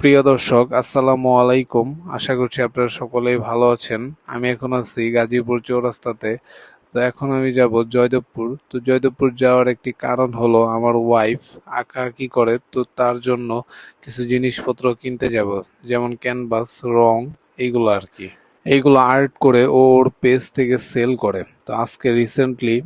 প্রিয় দর্শক, আসসালামু আলাইকুম। আশা করছি আপনারা সকলেই ভালো আছেন। আমি এখন আছি গাজীপুর চৌরাস্তাতে। তো এখন আমি যাব জয়দেবপুর। তো জয়দেবপুর যাওয়ার একটি কারণ হলো আমার ওয়াইফ আঁকা কি করে। তো তার জন্য কিছু জিনিসপত্র কিনতে যাব, যেমন ক্যানভাস রং, এইগুলো আর কি। এইগুলো আর্ট করে ও ওর পেজ থেকে সেল করে। তো আজকে রিসেন্টলি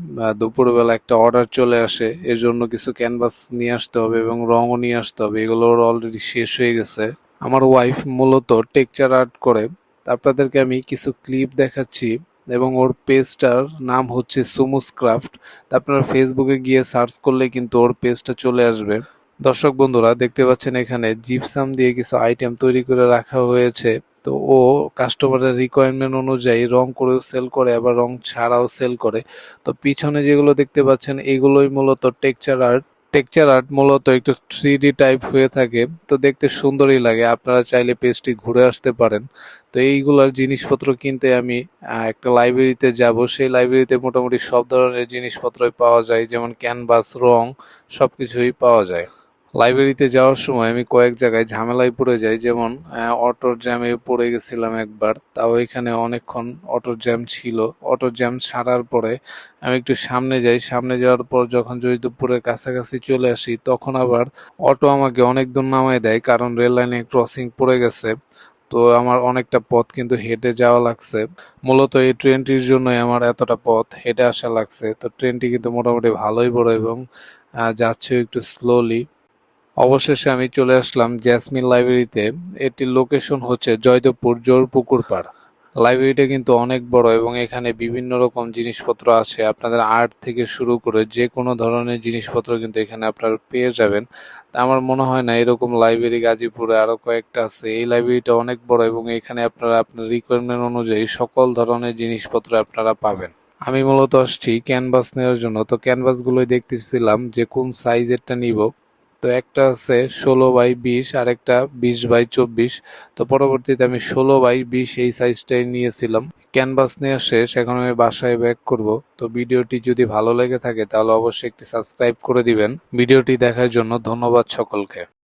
দুপুরবেলা একটা অর্ডার চলে আসে, এর জন্য কিছু ক্যানভাস নিয়ে আসতে হবে এবং রঙও নিয়ে আসতে হবে, এগুলো ওর অলরেডি শেষ হয়ে গেছে। আমার ওয়াইফ মূলত টেকচার আর্ট করে, আপনাদেরকে আমি কিছু ক্লিপ দেখাচ্ছি এবং ওর পেজটার নাম হচ্ছে সুমুস ক্রাফট আপনারা ফেসবুকে গিয়ে সার্চ করলে কিন্তু ওর পেজটা চলে আসবে। দর্শক বন্ধুরা, দেখতে পাচ্ছেন এখানে জিপসাম দিয়ে কিছু আইটেম তৈরি করে রাখা হয়েছে। তো ও কাস্টমারের রিকোয়ারমেন্ট অনুযায়ী রং করেও সেল করে, আবার রং ছাড়াও সেল করে। তো পিছনে যেগুলো দেখতে পাচ্ছেন, এগুলোই মূলত টেকচার আর্ট টেকচার আর্ট মূলত একটু থ্রি টাইপ হয়ে থাকে। তো দেখতে সুন্দরই লাগে, আপনারা চাইলে পেজটি ঘুরে আসতে পারেন। তো এইগুলার জিনিসপত্র কিনতে আমি একটা লাইব্রেরিতে যাব। সেই লাইব্রেরিতে মোটামুটি সব ধরনের জিনিসপত্রই পাওয়া যায়, যেমন ক্যানভাস রং সব কিছুই পাওয়া যায়। লাইব্রেরিতে যাওয়ার সময় আমি কয়েক জায়গায় ঝামেলায় পড়ে যাই, যেমন অটোর জ্যামে পড়ে গেছিলাম একবার, তাও এখানে অনেকক্ষণ অটোর জ্যাম ছিল। অটোর জ্যাম ছাড়ার পরে আমি একটু সামনে যাই, সামনে যাওয়ার পর যখন জয়দেবপুরের কাছাকাছি চলে আসি, তখন আবার অটো আমাকে অনেক দূর নামায় দেয়, কারণ রেল লাইনে ক্রসিং পড়ে গেছে, তো আমার অনেকটা পথ কিন্তু হেঁটে যাওয়া লাগছে। মূলত এই ট্রেনটির জন্যই আমার এতটা পথ হেঁটে আসা লাগছে, তো ট্রেনটি কিন্তু মোটামুটি ভালোই বড় এবং যাচ্ছেও একটু স্লোলি অবশেষে আমি চলে আসলাম জ্যাসমিন লাইব্রেরিতে এটির লোকেশন হচ্ছে জয়দেবপুর জোরপুকুর পাড়। লাইব্রেরিটা কিন্তু অনেক বড় এবং এখানে বিভিন্ন রকম জিনিসপত্র আছে। আপনাদের আর্ট থেকে শুরু করে যে কোনো ধরনের জিনিসপত্র কিন্তু এখানে আপনারা পেয়ে যাবেন। আমার মনে হয় না এরকম লাইব্রেরি গাজীপুরে আরও কয়েকটা আছে। এই লাইব্রেরিটা অনেক বড় এবং এখানে আপনারা আপনার রিকোয়ারমেন্ট অনুযায়ী সকল ধরনের জিনিসপত্র আপনারা পাবেন। আমি মূলত আসছি ক্যানভাস নেওয়ার জন্য। তো ক্যানভাসগুলোই দেখতেছিলাম যে কোন সাইজেরটা নিব। তো একটা আছে ষোলো বাই বিশ আর একটা বিশ বাই চব্বিশ। তো পরবর্তীতে আমি ষোলো বাই বিশ এই সাইজটাই নিয়েছিলাম। ক্যানভাস নেওয়া শেষ, এখন আমি বাসায় ব্যাক করব। তো ভিডিওটি যদি ভালো লেগে থাকে, তাহলে অবশ্যই একটি সাবস্ক্রাইব করে দিবেন। ভিডিওটি দেখার জন্য ধন্যবাদ সকলকে।